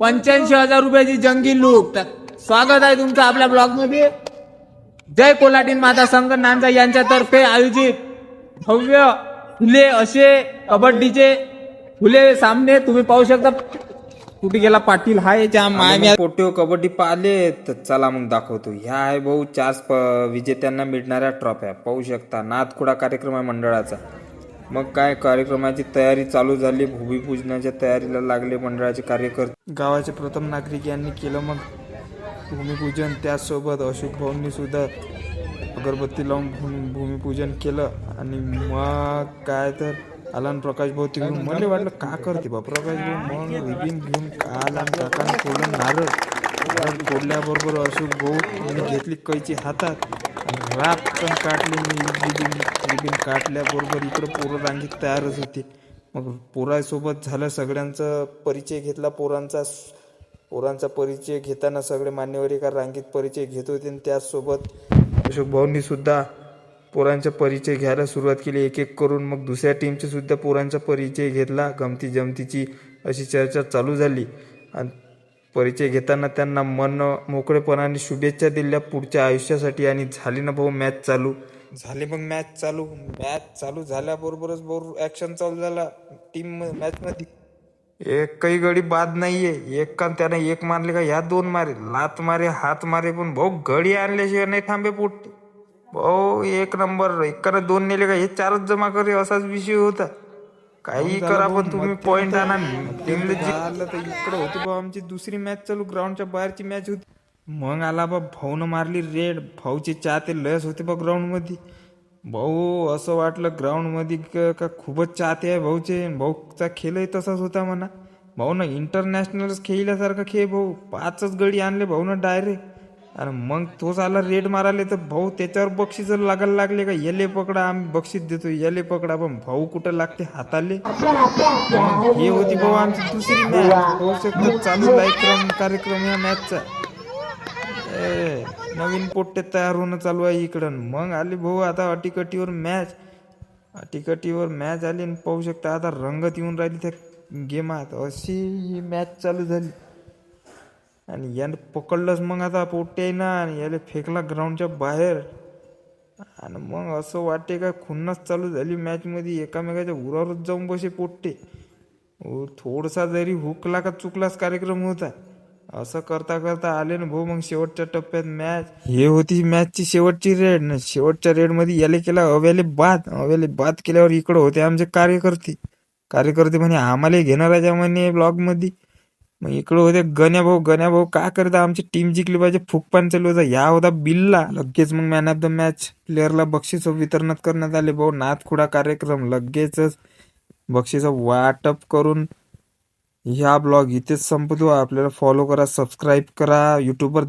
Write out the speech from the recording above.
पंच्याऐंशी हजार रुपयाची जंगी तर स्वागत आहे तुमचं आपल्या ब्लॉगमध्ये जय कोल्हाटी माता संघ नांजा यांच्यातर्फे आयोजित भव्य फुले असे कबड्डीचे फुले सामने. तुम्ही पाहू शकता कुठे गेला पाटील? हाय माय पोट्यो कबड्डी पाहिले तर चला मग दाखवतो. ह्या आहे भाऊ चार विजेत्यांना मिळणाऱ्या ट्रॉफ्या पाहू शकता नाथखुडा कार्यक्रम आहे मंडळाचा. मग काय कार्यक्रमाची तयारी चालू झाली? भूमिपूजनाच्या तयारीला लागले मंडळाचे कार्यकर्ते. गावाचे प्रथम नागरिक यांनी केलं मग भूमिपूजन. त्याचसोबत अशोक भाऊंनी सुद्धा अगरबत्ती लावून भूमी भूमिपूजन केलं. आणि मग काय तर आला प्रकाश भाऊ तिकडून. मला वाटलं का करते बा प्रकाश भाऊ? मग रिबीन घेऊन काला काकाने फोडलं नारळ. नारळ फोडल्याबरोबर अशोक भाऊ घेतली कैची हातात. आणि राख पण काटली मी रिबीन रिबीन इकडं पोरं रांगीत तयारच होती. मग पोरासोबत झालं सगळ्यांचा परिचय घेतला. पोरांचा पोरांचा परिचय घेताना सगळे मान्यवर एका रांगेत परिचय घेत होते आणि त्याचसोबत अशोक भाऊंनी सुद्धा पोरांचा परिचय घ्यायला सुरुवात केली. एक एक करून मग दुसऱ्या टीमचे सुद्धा पोरांचा परिचय घेतला. गमती जमतीची अशी चर्चा चालू झाली. आणि परिचय घेताना त्यांना मन मोकळेपणाने शुभेच्छा दिल्या. पुढच्या आयुष्यासाठी आणि झाली ना भाऊ मॅच चालू. झाली मग मॅच चालू. मॅच चालू झाल्याबरोबरच भाऊ ऍक्शन चालू झाला. टीम मॅच मध्ये. एक काही गडी बाद नाहीये. एक का त्याने एक मारले का? ह्या दोन मारे. लात मारे हात मारे पण भाऊ गडी आणल्याशिवाय नाही थांबे पोट भाऊ एक नंबर एकानं दोन नेले का? हे चारच जमा करे असाच विषय होता. काही करा पण तुम्ही पॉइंट आणा. टीमला तर इकडे होती भाऊ आमची दुसरी मॅच चालू ग्राउंडच्या बाहेरची मॅच होती. मग आला बा भाऊनं मारली रेड भाऊचे चाहते लयच होते बा ग्राउंडमध्ये भाऊ असं वाटलं ग्राउंडमध्ये क- का खूपच चाहते आहे भाऊचे. भाऊचा खेळही तसाच होता म्हणा. भाऊ ना इंटरनॅशनलच खेळल्यासारखा खेळ भाऊ. पाचच गडी आणले भाऊ ना डायरेक्ट अरे मग तोच आला रेड मारायला तर भाऊ त्याच्यावर बक्षीस लागायला लागले का? येले पकडा आम्ही बक्षीस देतो येले पकडा. पण भाऊ कुठं लागते? हाताले. मग हे होती भाऊ आमची दुसरी मॅच होऊ चालू कार्यक्रम कार्यक्रम या मॅचचा ए, नवीन पोट्टे तयार होणं चालू आहे इकडं. मग आली भाऊ आता अटीकटीवर मॅच अटीकटीवर मॅच आली आणि पाहू शकता आता रंगत येऊन राहिली त्या गेमात अशी ही मॅच चालू झाली. आणि यानं पकडलंच मग आता पोट्टे ना आणि याला फेकला ग्राउंडच्या बाहेर. आणि मग असं वाटते का खुन्नस चालू झाली मॅचमध्ये एकामेकाच्या उरावरच जाऊन बसे पोट्टे. थोडासा जरी हुकला का चुकलाच कार्यक्रम होता. असं करता करता आले ना भाऊ मग शेवटच्या टप्प्यात मॅच हे होती मॅचची शेवटची रेड ना शेवटच्या रेडमध्ये याले केला अव्याले बाद. अव्याले बाद केल्यावर इकडं होते आमचे कार्यकर्ते. कार्यकर्ते म्हणे आम्हाला घेणार आहे म्हणे ब्लॉगमध्ये मग इकडं होते गण्या भाऊ गण्या भाऊ काय करता? आमची टीम जिंकली पाहिजे फुकपान चालू होता या होता बिल्ला. लगेच मग मॅन ऑफ द मॅच प्लेअरला बक्षीस वितरणात करण्यात आले. भाऊ नाथखुडा कार्यक्रम. लगेचच बक्षीस वाटप करून ह्या ब्लॉग इथेच संपतो. आपल्याला फॉलो करा सबस्क्राईब करा. युट्यूबवर